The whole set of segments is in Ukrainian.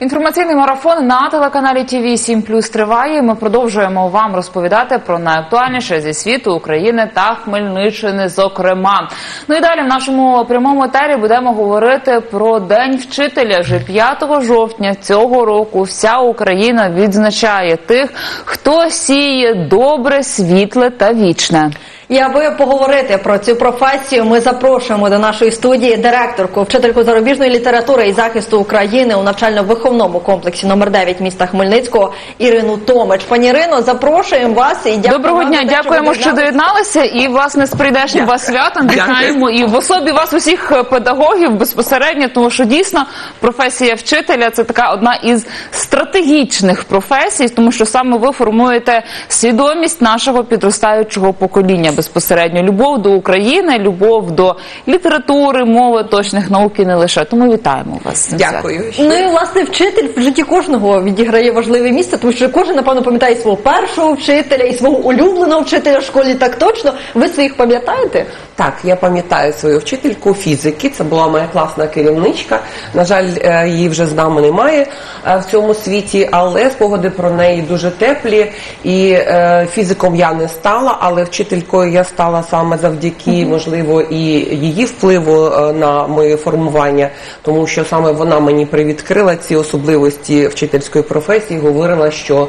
Інформаційний марафон на телеканалі ТВ 7 Плюс триває. Ми продовжуємо вам розповідати про найактуальніше зі світу України та Хмельниччини. Зокрема, ну і далі в нашому прямому етері будемо говорити про День вчителя. Вже 5 жовтня цього року вся Україна відзначає тих, хто сіє добре, світле та вічне. І аби поговорити про цю професію, ми запрошуємо до нашої студії директорку, вчительку зарубіжної літератури і захисту України у навчально-виховному комплексі номер 9 міста Хмельницького Ірину Томич. Пані Ірино, запрошуємо вас і дякуємо. Доброго дня, те, дякуємо, що доєдналися. І власне з прийдешнім вас святом вітаємо і в особі вас усіх е, педагогів безпосередньо, тому що дійсно професія вчителя це така одна із стратегічних професій, тому що саме ви формуєте свідомість нашого підростаючого покоління безпосередньо. Любов до України, любов до літератури, мови, точних наук і не лише. Тому вітаємо вас. Дякую. Ну і власне вчитель в житті кожного відіграє важливе місце, тому що кожен напевно пам'ятає свого першого вчителя і свого улюбленого вчителя в школі. Так точно. Ви своїх пам'ятаєте? Так, я пам'ятаю свою вчительку фізики. Це була моя класна керівничка. На жаль, е, її вже з нами немає е, в цьому світі, але спогади про неї дуже теплі. І е, фізиком я не стала, але вчителькою я стала саме завдяки, можливо, і її впливу е, на моє формування, тому що саме вона мені привідкрила ці особливості вчительської професії. Говорила, що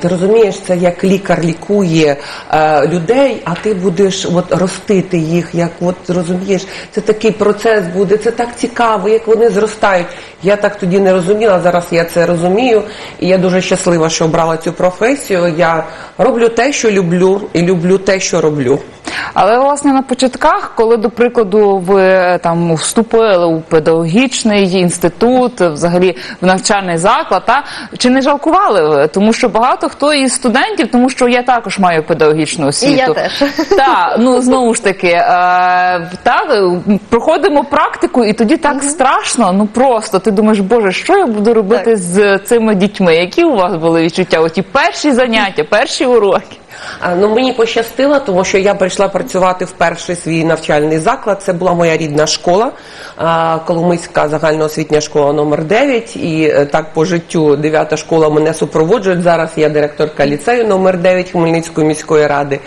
ти розумієш, це як лікар лікує е, людей, а ти будеш от ростити їх, як от розумієш, це такий процес буде, це так цікаво, як вони зростають. Я так тоді не розуміла. Зараз я це розумію, і я дуже щаслива, що обрала цю професію. Я роблю те, що люблю, і люблю те, що роблю. Але власне на початках, коли до прикладу ви е, там вступили у педагогічний інститут, взагалі в навчальний заклад, та чи не жалкували ви? Тому що багато хто із студентів, тому що я також маю педагогічну освіту. І я теж. Так, ну знову ж таки, е, так, е, проходимо практику, і тоді так страшно. Ну просто ти думаєш, боже, що я буду робити Так. з цими дітьми? Які у вас були відчуття? Оті перші заняття, перші уроки. Ну мені пощастило, тому що я прийшла працювати в перший свій навчальний заклад. Це була моя рідна школа, Коломийська загальноосвітня школа номер 9 І е, так по життю дев'ята школа мене супроводжують. Зараз я директорка ліцею номер 9 Хмельницької міської ради.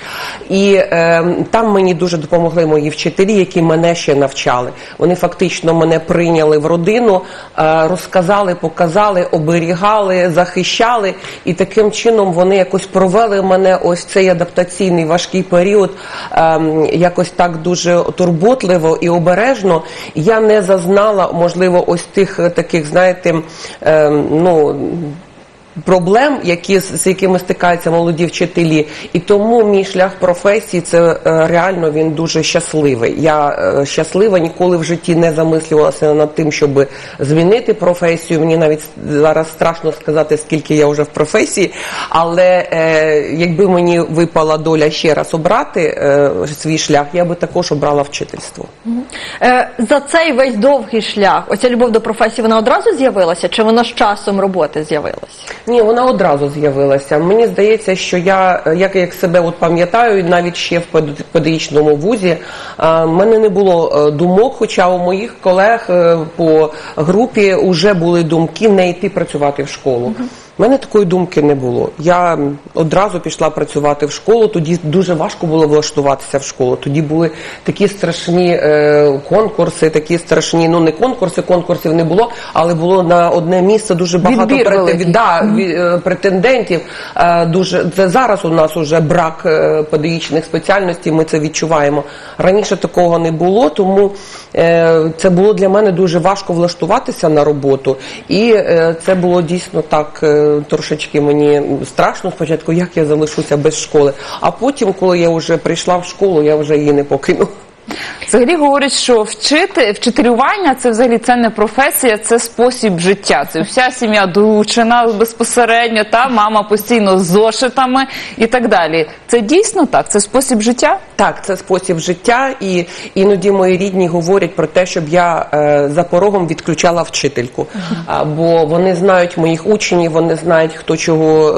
І е, там мені дуже допомогли мої вчителі, які мене ще навчали. Вони фактично мене прийняли в родину, е, розказали, показали, оберігали, захищали, і таким чином вони якось провели мене ось цей адаптаційний важкий період, ем, якось так дуже турботливо і обережно. Я не зазнала, можливо, ось тих е, таких, знаєте, ем, ну. Проблем, які з якими стикаються молоді вчителі, і тому мій шлях професії це е, реально він дуже щасливий. Я е, щаслива, ніколи в житті не замислювалася над тим, щоб змінити професію. Мені навіть зараз страшно сказати, скільки я вже в професії, але е, якби мені випала доля ще раз обрати е, свій шлях, я би також обрала вчительство. Е, за цей весь довгий шлях, оця любов до професії, вона одразу з'явилася, чи вона з часом роботи з'явилася? Ні, вона одразу з'явилася. Мені здається, що я, як, як себе от пам'ятаю, навіть ще в пед- педагогічному вузі, в мене не було е, думок, хоча у моїх колег е, по групі вже були думки не йти працювати в школу. У мене такої думки не було. Я одразу пішла працювати в школу. Тоді дуже важко було влаштуватися в школу. Тоді були такі страшні е, конкурси, такі страшні. Ну не конкурси, конкурсів не було, але було на одне місце дуже багато претен- да, е, претендентів. Е, Дуже це зараз у нас уже брак е, педагогічних спеціальностей. Ми це відчуваємо. Раніше такого не було, тому е, це було для мене дуже важко влаштуватися на роботу, і е, це було дійсно так е, трошечки мені страшно спочатку, як я залишуся без школи. А потім, коли я вже прийшла в школу, я вже її не покину. Взагалі говорять, що вчити вчителювання це взагалі це не професія, це спосіб життя. Це вся сім'я долучена безпосередньо, та мама постійно з зошитами і так далі. Це дійсно так, це спосіб життя. Так, це спосіб життя, і іноді мої рідні говорять про те, щоб я е, за порогом відключала вчительку. А, бо вони знають моїх учнів, вони знають, хто чого,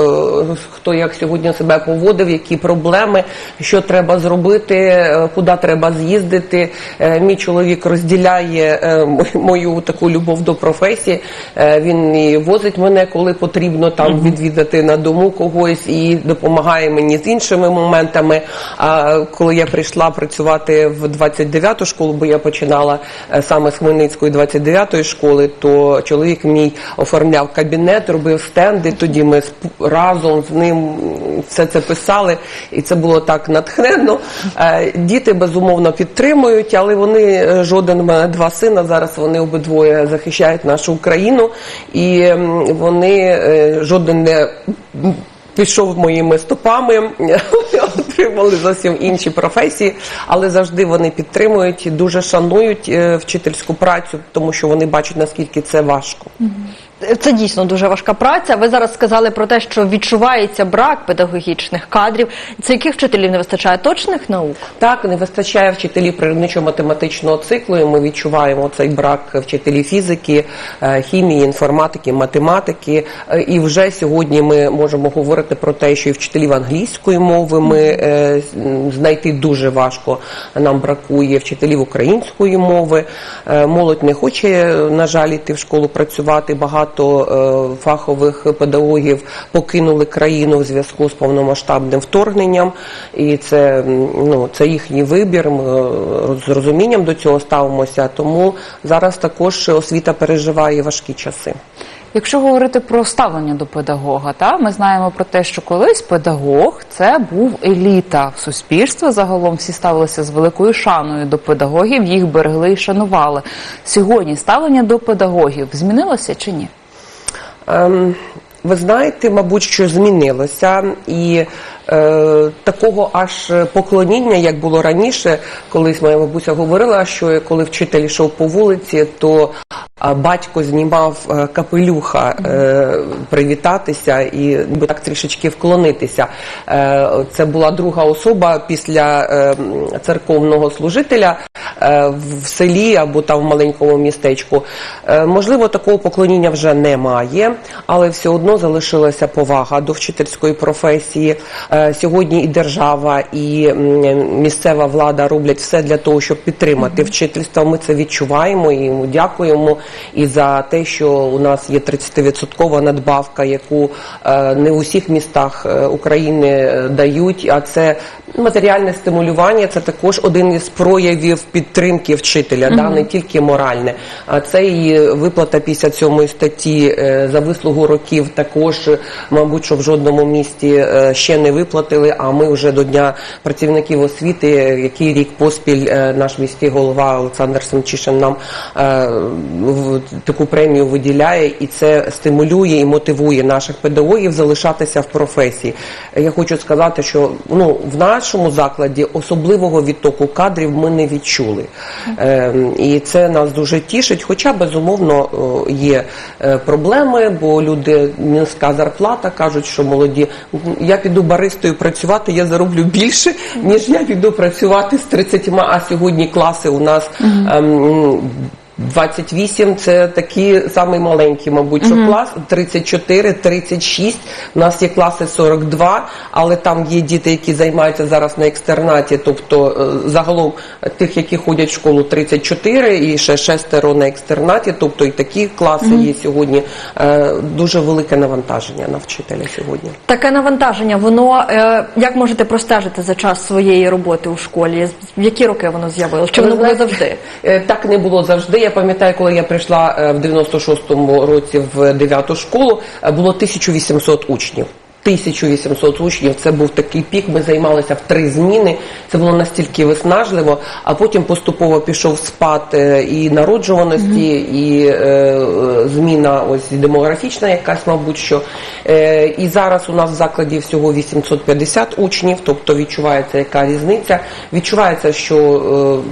е, хто як сьогодні себе поводив, які проблеми, що треба зробити, е, куди треба з'їздити. Е, Мій чоловік розділяє е, мою таку любов до професії. Е, Він і возить мене, коли потрібно там відвідати на дому когось, і допомагає мені з іншими моментами. А коли я прийшла працювати в 29-ту школу, бо я починала е, саме з Хмельницької 29-ї школи, то чоловік мій оформляв кабінет, робив стенди. Тоді ми разом з ним все це писали, і це було так натхненно. Е, Діти безумовно підтримують, але вони е, жоден у мене два сина. Зараз вони обидвоє захищають нашу Україну, і вони жоден не пішов моїми стопами, отримали зовсім інші професії, але завжди вони підтримують, і дуже шанують е, вчительську працю, тому що вони бачать наскільки це важко. Це дійсно дуже важка праця. Ви зараз сказали про те, що відчувається брак педагогічних кадрів. Це яких вчителів не вистачає точних наук? Так, не вистачає вчителів природничо-математичного циклу. і Ми відчуваємо цей брак вчителів фізики, е, хімії, інформатики, математики. Е, І вже сьогодні ми можемо говорити про те, що і вчителів англійської мови ми е, знайти дуже важко. Нам бракує вчителів української мови. Молодь не хоче, на жаль, йти в школу працювати. Багато е, фахових педагогів покинули країну в зв'язку з повномасштабним вторгненням, і це ну це їхній вибір. Ми е, з розумінням до цього ставимося. Тому зараз також освіта переживає важкі часи. Якщо говорити про ставлення до педагога, та ми знаємо про те, що колись педагог це був еліта суспільства. Загалом всі ставилися з великою шаною до педагогів, їх берегли і шанували. Сьогодні ставлення до педагогів змінилося чи ні? Ем, ви знаєте, мабуть, що змінилося, і такого аж поклоніння, як було раніше, колись моя бабуся говорила, що коли вчитель йшов по вулиці, то батько знімав е, капелюха е, привітатися і ніби так трішечки вклонитися. Е, це була друга особа після е, церковного служителя е, в селі або там в маленькому містечку. Е, Можливо, такого поклоніння вже немає, але все одно залишилася повага до вчительської професії. Сьогодні і держава, і місцева влада роблять все для того, щоб підтримати вчительство. Ми це відчуваємо і йому дякуємо. І за те, що у нас є 30% надбавка, яку е, не в усіх містах е, України е, дають. А це матеріальне стимулювання. Це також один із проявів підтримки вчителя, да не тільки моральне. А це і виплата 57 статті за вислугу років. Також, мабуть, що в жодному місті ще не виплатили. А ми вже до дня працівників освіти, який рік поспіль е, наш міський голова Олександр Семчишин нам е, таку премію виділяє, і це стимулює і мотивує наших педагогів залишатися в професії. Я хочу сказати, що ну в нашому закладі особливого відтоку кадрів ми не відчули, е, і це нас дуже тішить. Хоча безумовно є е, проблеми, бо люди низька зарплата кажуть, що молоді я піду баристою працювати, я зароблю більше, ніж я піду працювати з 30, а сьогодні класи у нас. ем, 28 – це такі самий маленький, мабуть, що клас, 34, 36, у нас є класи 42, але там є діти, які займаються зараз на екстернаті, тобто е, загалом тих, які ходять в школу 34 і ще шестеро на екстернаті, тобто і такі класи є сьогодні. Е, Дуже велике навантаження на вчителя сьогодні. Таке навантаження, воно е, як можете простежити за час своєї роботи у школі? В які роки воно з'явилося? Чи воно було завжди? Так не було завжди. Пам'ятаю, коли я прийшла е, в 96-му році в 9 школу, е, було 1800 учнів. 1800 учнів, це був такий пік. Ми займалися в три зміни. Це було настільки виснажливо. А потім поступово пішов спад е, і народжуваності, і е, е, зміна ось демографічна, якась, мабуть, що е, і зараз у нас в закладі всього 850 учнів, тобто відчувається яка різниця. Відчувається, що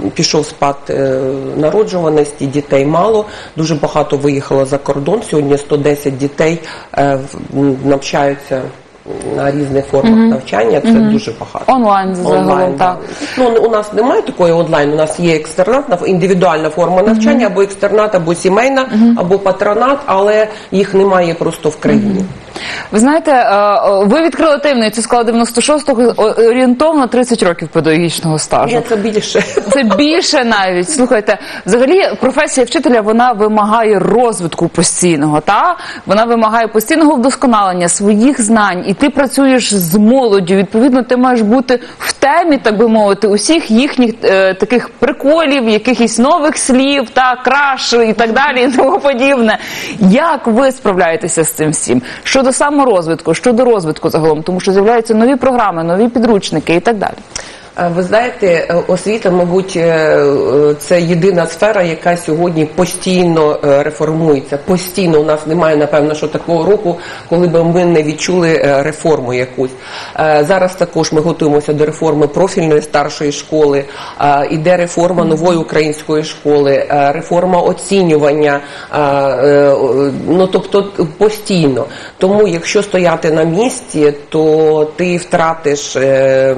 е, пішов спад е, народжуваності, дітей мало. Дуже багато виїхало за кордон. Сьогодні 110 дітей е, навчаються на різних формах навчання. Це дуже багато. Онлайн загалом, да. так. Ну у нас немає такої онлайн. У нас є екстернатна індивідуальна форма навчання, або екстернат, або сімейна, або патронат, але їх немає просто в країні. Ви знаєте, е, е, ви відкрили таємницю складу 96-го орієнтовно 30 років педагогічного стажу. Ні, це більше. Це більше навіть. Слухайте, взагалі професія вчителя вона вимагає розвитку постійного. Та вона вимагає постійного вдосконалення своїх знань, і ти працюєш з молоддю. Відповідно, ти маєш бути в темі, так би мовити, усіх їхніх е, таких приколів, якихось нових слів, та краш і так далі, і тому подібне. Як ви справляєтеся з цим всім? Щодо саморозвитку, щодо розвитку загалом, тому що з'являються нові програми, нові підручники і так далі. Е, Ви знаєте, е, освіта, мабуть, е, це єдина сфера, яка сьогодні постійно реформується. Постійно у нас немає, напевно, що такого року, коли б ми не відчули реформу якусь. Зараз також ми готуємося до реформи профільної старшої школи. Іде реформа нової української школи, реформа оцінювання. Ну тобто постійно. Тому, якщо стояти на місці, то ти втратиш е,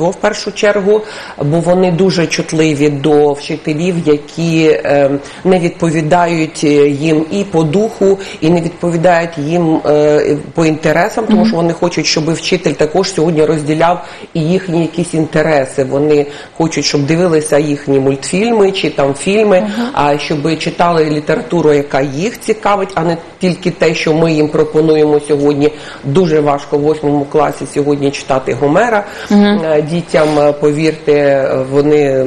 м, в першу чергу, бо вони дуже чутливі до вчителів, які е, не відповідають е, їм і по духу, і не відповідають їм е, по інтересам, тому що вони хочуть, щоб вчитель також сьогодні розділяв і їхні якісь інтереси. Вони хочуть, щоб дивилися їхні мультфільми чи там фільми, а щоб читали літературу, яка їх цікавить, а не тільки те, що ми їм пропонуємо сьогодні. Дуже важко в восьмому класі сьогодні читати Гомера. Дітям, е, повірте, вони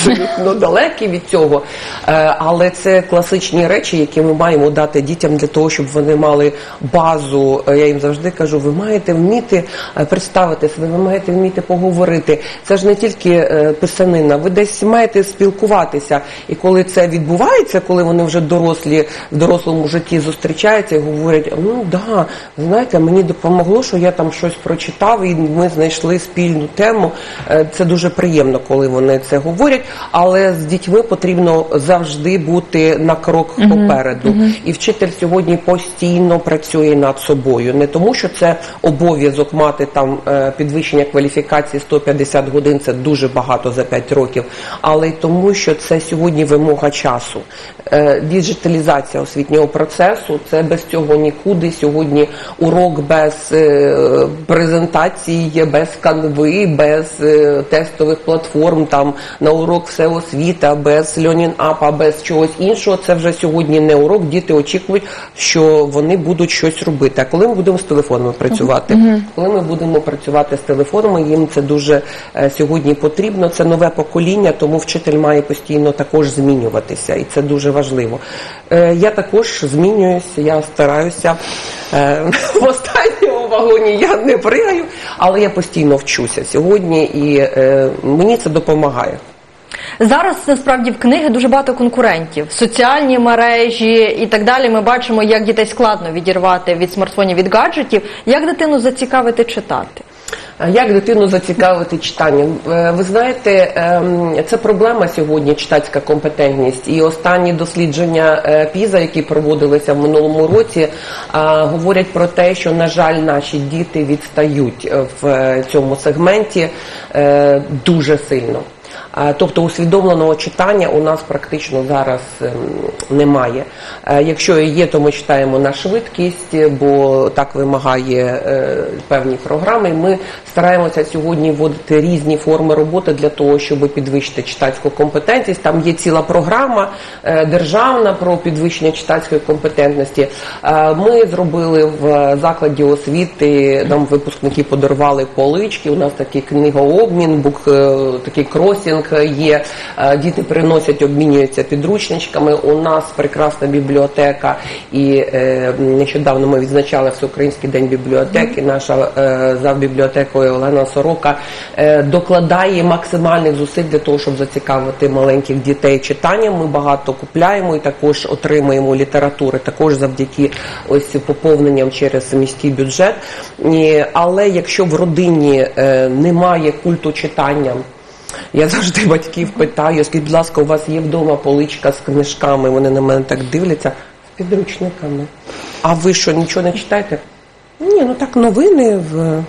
абсолютно далекі від цього. Е, Але це класичні речі, які ми маємо дати дітям для того, щоб вони мали базу. Е, Я їм завжди кажу, ви маєте вміти е, представити себе, ви маєте вміти поговорити. Це ж не тільки писанина, ви десь маєте спілкуватися. І коли це відбувається, коли вони вже дорослі в дорослому житті зустрічаються і говорять, ну да, знаєте, мені допомогло, що я там щось прочитав, і ми знайшли спільну тему. Це дуже приємно, коли вони це говорять. Але з дітьми потрібно завжди бути на крок попереду. І вчитель сьогодні постійно працює над собою. Не тому, що це обов'язок мати там е, підвищення кваліфікації 150 годин, це дуже багато за 5 років, але й тому, що це сьогодні вимога часу. Е, Діджиталізація освітнього процесу це без цього нікуди. Сьогодні урок без е, презентації, без канви, без тестових платформ, там на урок все освіта, без Learning App, без чогось іншого. Це вже сьогодні не урок. Діти очікують, що вони будуть щось робити. А коли ми будемо з телефонами працювати, коли ми будемо працювати з телефонами, їм це дуже е, сьогодні потрібно. Це нове покоління, тому вчитель має постійно також змінюватися, і це дуже важливо. Е, Я також змінююся, я стараюся. Е, В останньому вагоні я не пригаю, але я постійно вчуся сьогодні, і е, мені це допомагає. Зараз насправді в книги дуже багато конкурентів, соціальні мережі і так далі. Ми бачимо, як дітей складно відірвати від смартфонів від гаджетів. Як дитину зацікавити читати? Як дитину зацікавити читанням? Е, Ви знаєте, ем, це проблема сьогодні, читацька компетентність. І останні дослідження е, ПІЗа, які проводилися в минулому році, говорять про те, що, на жаль, наші діти відстають е, в цьому сегменті дуже сильно. А, Тобто усвідомленого читання у нас практично зараз ем, немає. Е, Якщо є, то ми читаємо на швидкість, бо так вимагає е, певні програми. Ми стараємося сьогодні вводити різні форми роботи для того, щоб підвищити читацьку компетентність. Там є ціла програма е, державна про підвищення читацької компетентності. Е, Ми зробили в закладі освіти, нам випускники подарували полички. У нас такий книгообмін, бук е, такий кросінг є. Е, Діти приносять, обмінюються підручничками. У нас прекрасна бібліотека, і е, нещодавно ми відзначали Всеукраїнський день бібліотеки. Наша е, завбібліотекою Олена Сорока докладає максимальних зусиль для того, щоб зацікавити маленьких дітей читанням. Ми багато купляємо і також отримуємо літератури, також завдяки ось поповненням через міський бюджет. Але якщо в родині немає культу читання. Я завжди батьків питаю, скажіть, будь ласка, у вас є вдома поличка з книжками, вони на мене так дивляться, з підручниками. А ви що, нічого не читаєте? Ні, ну так новини в.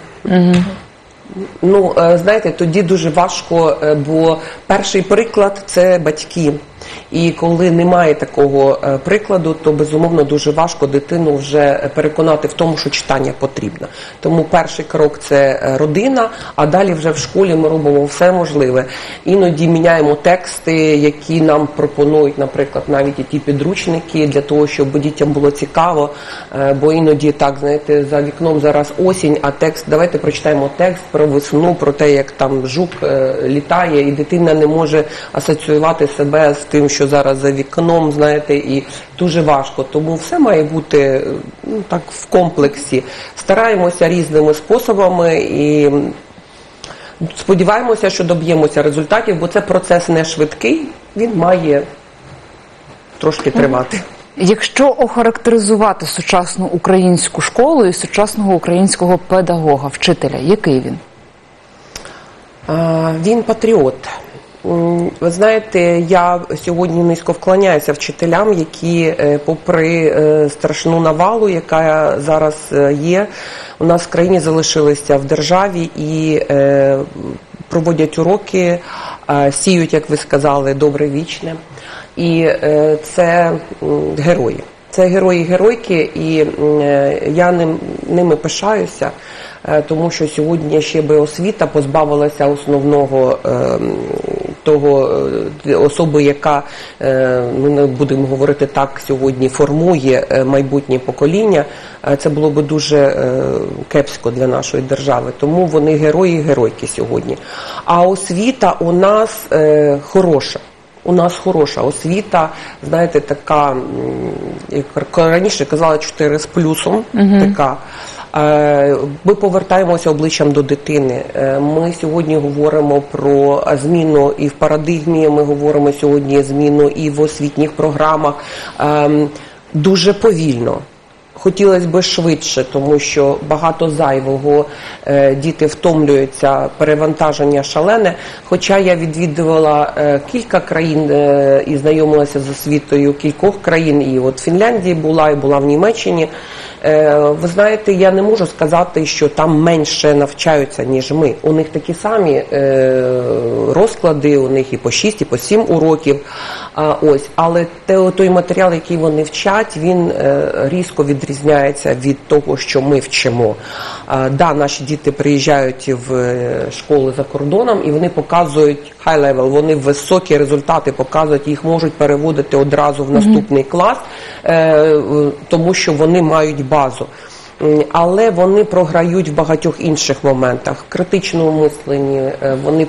Ну, е, знаєте, тоді дуже важко, е, бо перший приклад це батьки. І коли немає такого е, прикладу, то безумовно дуже важко дитину вже переконати в тому, що читання потрібно. Тому перший крок це е, родина, а далі вже в школі ми робимо все можливе. Іноді міняємо тексти, які нам пропонують, наприклад, навіть і ті підручники для того, щоб дітям було цікаво. Е, Бо іноді так, знаєте, за вікном зараз осінь, а текст, давайте прочитаємо текст про весну, про те, як там жук літає, і дитина не може асоціювати себе з тим, що зараз за вікном, знаєте, і дуже важко. Тому все має бути ну, так в комплексі. Стараємося різними способами і. Сподіваємося, що доб'ємося результатів, бо це процес не швидкий, він має трошки тривати. Якщо охарактеризувати сучасну українську школу і сучасного українського педагога, вчителя, який він? Він патріот. Ви знаєте, я сьогодні низько вклоняюся вчителям, які, е, попри е, страшну навалу, яка зараз е, є, у нас в країні залишилися в державі і проводять уроки, сіють, як ви сказали, добре вічне. І це герої. Це герої геройки, і е, я ним, ними пишаюся, е, тому що сьогодні ще би освіта позбавилася основного е, того особи, яка е, ну не будемо говорити так, сьогодні формує майбутнє покоління. Це було би дуже кепсько для нашої держави. Тому вони герої геройки сьогодні. А освіта у нас хороша. У нас хороша освіта, знаєте, така, як раніше казали, 4 з плюсом. Така. Е, Ми повертаємося обличчям до дитини. Е, Ми сьогодні говоримо про зміну і в парадигмі. Ми говоримо сьогодні зміну і в освітніх програмах. Ем, Дуже повільно. Хотілося б швидше, тому що багато зайвого е, діти втомлюються, перевантаження шалене. Хоча я відвідувала е, кілька країн е, і знайомилася з освітою кількох країн, і от Фінляндії була, і була в Німеччині. Е, ви знаєте, я не можу сказати, що там менше навчаються, ніж ми. У них такі самі е, розклади, у них і по 6, і по 7 уроків. Ось, але той матеріал, який вони вчать, він е, різко відрізняється від того, що ми вчимо. Да, наші діти приїжджають в школи за кордоном і вони показують high level, вони високі результати показують, їх можуть переводити одразу в наступний клас, тому що вони мають базу. Але вони програють в багатьох інших моментах, в критичному мисленні, е, вони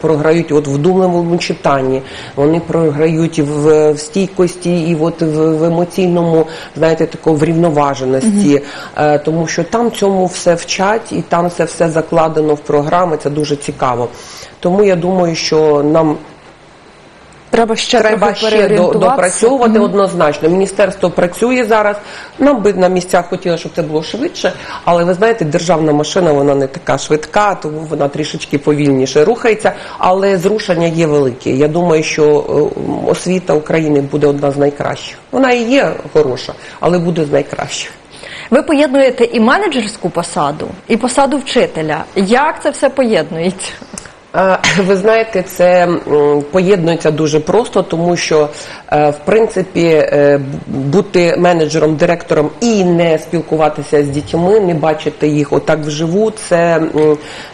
програють от в вдумливому читанні, вони програють в, в стійкості і от в, в емоційному, знаєте, такого врівноваженості, Е, тому що там цьому все вчать і там це все закладено в програми. Це дуже цікаво. Тому я думаю, що нам Треба ще Треба ще до, допрацьовувати однозначно. Міністерство працює зараз. Нам би на місцях хотілося, щоб це було швидше, але ви знаєте, державна машина вона не така швидка, тому вона трішечки повільніше рухається. Але зрушення є великі. Я думаю, що е, освіта України буде одна з найкращих. Вона і є хороша, але буде з найкращих. Ви поєднуєте і менеджерську посаду, і посаду вчителя. Як це все поєднується? Ви знаєте, це поєднується дуже просто, тому що е, в принципі е, бути менеджером, директором і не спілкуватися з дітьми, не бачити їх отак вживу. Це,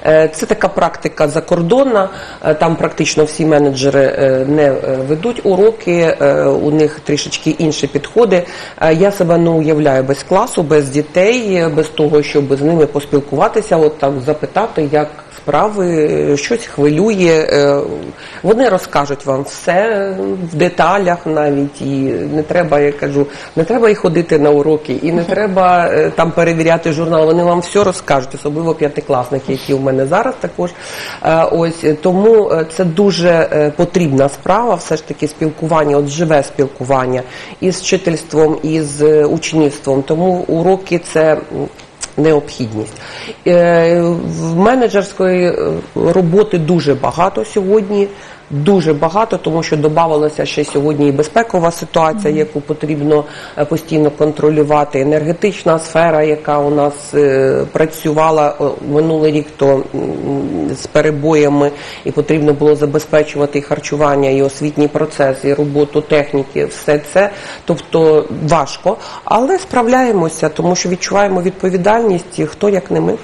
е, це така практика закордонна. Там практично всі менеджери не ведуть уроки, у них трішечки інші підходи. Я себе не уявляю без класу, без дітей, без того, щоб з ними поспілкуватися, от так запитати, як справи, е, щось хвилює. е, Вони розкажуть вам все в деталях навіть. І не треба, я кажу, не треба і ходити на уроки, і не треба е, там перевіряти журнал. Вони вам все розкажуть, особливо п'ятикласники, які у мене зараз також. Е, Ось е, тому е, це дуже е, потрібна справа, все ж таки спілкування, от живе спілкування із вчительством, із е, учнівством. Тому уроки це. Необхідність. Е, менеджерської е, роботи дуже багато сьогодні. Дуже багато, тому що додавалося ще сьогодні і безпекова ситуація, яку потрібно е, постійно контролювати, енергетична сфера, яка у нас е, працювала минулий рік, то з перебоями, і потрібно було забезпечувати і харчування, і освітній процес, і роботу техніки, все це. Тобто важко, але справляємося, тому що відчуваємо відповідальність, хто як не ми.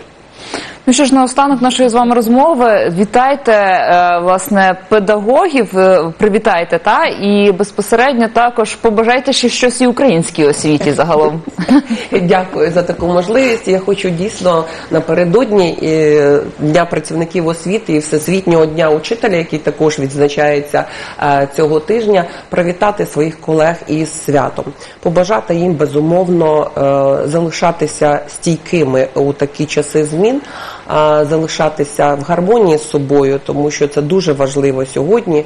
Ну що ж, наостанок нашої з вами розмови. Вітайте е, власне педагогів, е, привітайте та і безпосередньо також побажайте ще щось і українській освіті загалом. Дякую за таку можливість. Я хочу дійсно напередодні е, Дня працівників освіти і Всесвітнього дня учителя, який також відзначається цього тижня, привітати своїх колег із святом, побажати їм безумовно залишатися стійкими у такі часи змін, залишатися в гармонії з собою, тому що це дуже важливо сьогодні,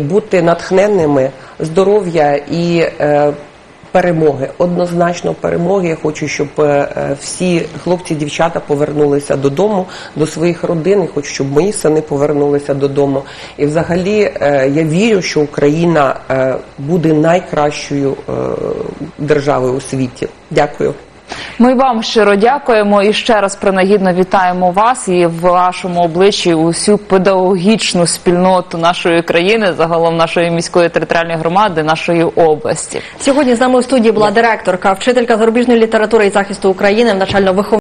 бути натхненними, здоров'я і. е, Перемоги, однозначно перемоги. Я хочу, щоб е, всі хлопці, дівчата повернулися додому, до своїх родин. І хочу, щоб мої сини повернулися додому. І взагалі е, я вірю, що Україна буде найкращою державою у світі. Дякую. Ми вам щиро дякуємо і ще раз принагідно вітаємо вас і в вашому обличчі усю педагогічну спільноту нашої країни, загалом нашої міської територіальної громади, нашої області. Сьогодні з нами у студії була директорка, вчителька зарубіжної літератури і захисту України в начально